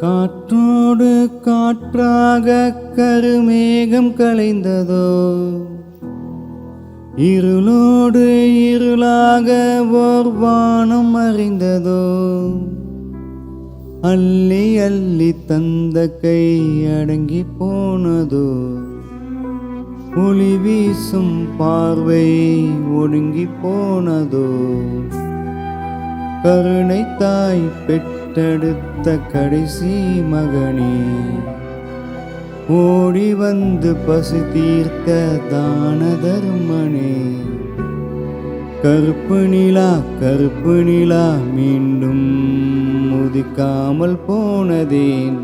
காற்றோடு காற்றாக கருமேகம் கலைந்ததோ? இருளோடு இருளாக ஓர் வானம் அறிந்ததோ? அள்ளி அள்ளி தந்த கை அடங்கி போனதோ? ஒளி வீசும் பார்வை ஒடுங்கி போனதோ? கருணை தாய் பெற்ற பெற்றெடுத்த கடைசி மகனே. ஓடி வந்து பசு தீர்த்த தான தர்மனே. கருப்பு நிலா கருப்பு நிலா மீண்டும் முதிக்காமல் போனதேன்.